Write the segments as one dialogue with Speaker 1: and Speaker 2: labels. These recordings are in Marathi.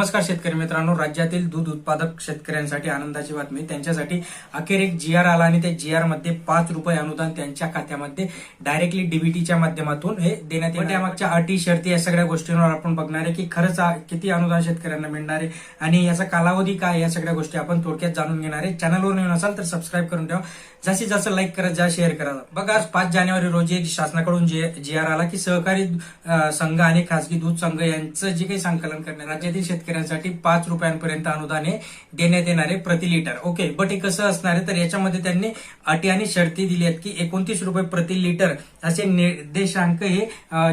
Speaker 1: नमस्कार शेतकरी मित्रांनो. राज्यातील दूध उत्पादक शेतकऱ्यांसाठी आनंदाची बातमी. त्यांच्यासाठी अखेर एक जी आर आला आणि त्या जी आरमध्ये पाच रुपये अनुदान त्यांच्या खात्यामध्ये डायरेक्टली डीबीटीच्या माध्यमातून हे देण्यात येणार त्यामागच्या अटी शर्ती या सगळ्या गोष्टींवर आपण बघणार आहे की खरंच किती अनुदान शेतकऱ्यांना मिळणार आहे आणि याचा कालावधी काय या सगळ्या गोष्टी आपण थोडक्यात जाणून घेणार आहे. चॅनलवर नवीन असाल तर सबस्क्राईब करून ठेवा. जास्तीत जास्त लाईक करा जा शेअर करा. बघा आज पाच जानेवारी रोजी एक शासनाकडून जी आर आला की सहकारी संघ आणि खासगी दूध संघ यांचं जे काही संकलन करणे राज्यातील शेतकऱ्यांसाठी पाच रुपयांपर्यंत अनुदान हे देण्यात येणार आहे प्रति लिटर. ओके बट हे कसं असणार आहे? तर याच्यामध्ये त्यांनी अटी आणि शर्ती दिली आहेत की एकोणतीस रुपये प्रति लिटर असे निर्देशांक हे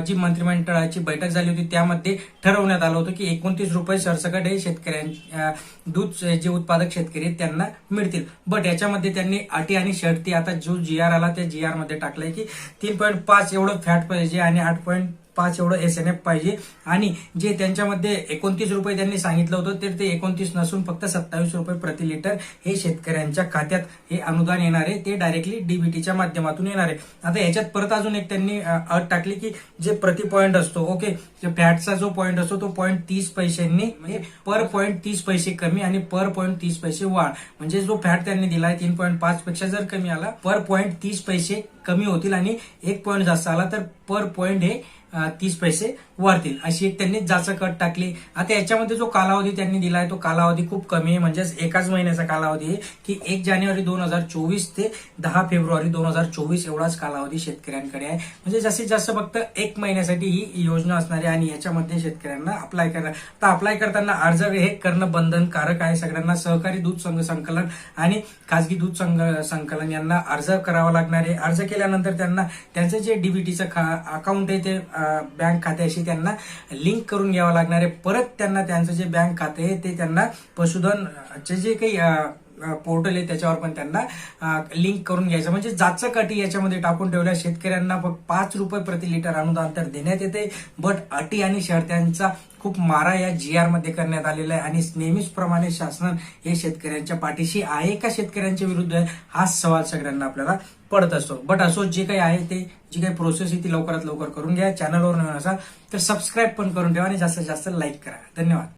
Speaker 1: जी मंत्रिमंडळाची बैठक झाली होती त्यामध्ये ठरवण्यात आलं होतं की एकोणतीस रुपये सरसकट हे शेतकऱ्यांच्या दूध जे उत्पादक शेतकरी आहेत त्यांना मिळतील. बट याच्यामध्ये त्यांनी अटी आणि शर्ती आता जो जी आर आला त्या जी आरमध्ये टाकलंय की तीन पॉईंट पाच एवढं फॅट पाहिजे आणि आठ पॉईंट पाच एवढं एस एन एफ पाहिजे. आणि जे त्यांच्यामध्ये एकोणतीस रुपये त्यांनी सांगितलं होतं तर ते एकोणतीस नसून फक्त सत्तावीस रुपये प्रति लिटर हे शेतकऱ्यांच्या खात्यात हे अनुदान येणार आहे. ते डायरेक्टली डीबीटीच्या माध्यमातून येणार आहे. आता याच्यात परत अजून एक त्यांनी अट टाकली की जे प्रति पॉईंट असतो ओके फॅटचा जो पॉईंट असतो तो पॉईंट तीस पैशांनी म्हणजे पर पॉईंट तीस पैसे कमी आणि पर पॉईंट तीस पैसे वाढ. म्हणजे जो फॅट त्यांनी दिलाय तीन पॉईंट पाच पेक्षा जर कमी आला पर पॉईंट तीस पैसे कमी होतील आणि एक पॉईंट जास्त आला तर पर पॉईंट हे तीस पैसे वाढतील अशी एक त्यांनी जाचक अट टाकली. आता याच्यामध्ये जो कालावधी त्यांनी दिला आहे तो कालावधी खूप कमी आहे. म्हणजेच एकाच महिन्याचा कालावधी आहे की एक जानेवारी दोन हजार चोवीस ते दहा फेब्रुवारी दोन हजार चोवीस एवढाच कालावधी शेतकऱ्यांकडे आहे. म्हणजे जास्तीत जास्त फक्त एक महिन्यासाठी ही योजना असणार आहे आणि याच्यामध्ये शेतकऱ्यांना अप्लाय करणार. तर अप्लाय करताना अर्ज हे करणं बंधनकारक आहे. सगळ्यांना सहकारी दूध संघ संकलन आणि खासगी दूध संघ संकलन यांना अर्ज करावा लागणार आहे. अर्ज केल्यानंतर त्यांना त्यांचं जे डीबीटीचं अकाउंट आहे ते बँक खात्याशी त्यांना लिंक करून घ्यावं लागणार आहे. परत त्यांना त्यांचं जे बँक खाते आहे ते त्यांना पशुधनचे जे काही पोर्टल आहे त्याच्यावर पण त्यांना लिंक करून घ्यायचं. म्हणजे जाचक अटी याच्यामध्ये टाकून ठेवल्या. शेतकऱ्यांना फक्त पाच रुपये प्रति लिटर अनुदान तर देण्यात येते. बट अटी आणि शर्त्यांचा खूप मारा या जी आरमध्ये करण्यात आलेला आहे. आणि नेहमीचप्रमाणे शासन हे शेतकऱ्यांच्या पाठीशी आहे का शेतकऱ्यांच्या विरुद्ध आहे? हाच सवाल सगळ्यांना आपल्याला पडत असतो. बट असो जे काही आहे ते जी काही प्रोसेस आहे ती लवकरात लवकर करून घ्या. चॅनलवर नवीन असाल तर सबस्क्राईब पण करून ठेवा आणि जास्तीत जास्त लाईक करा. धन्यवाद.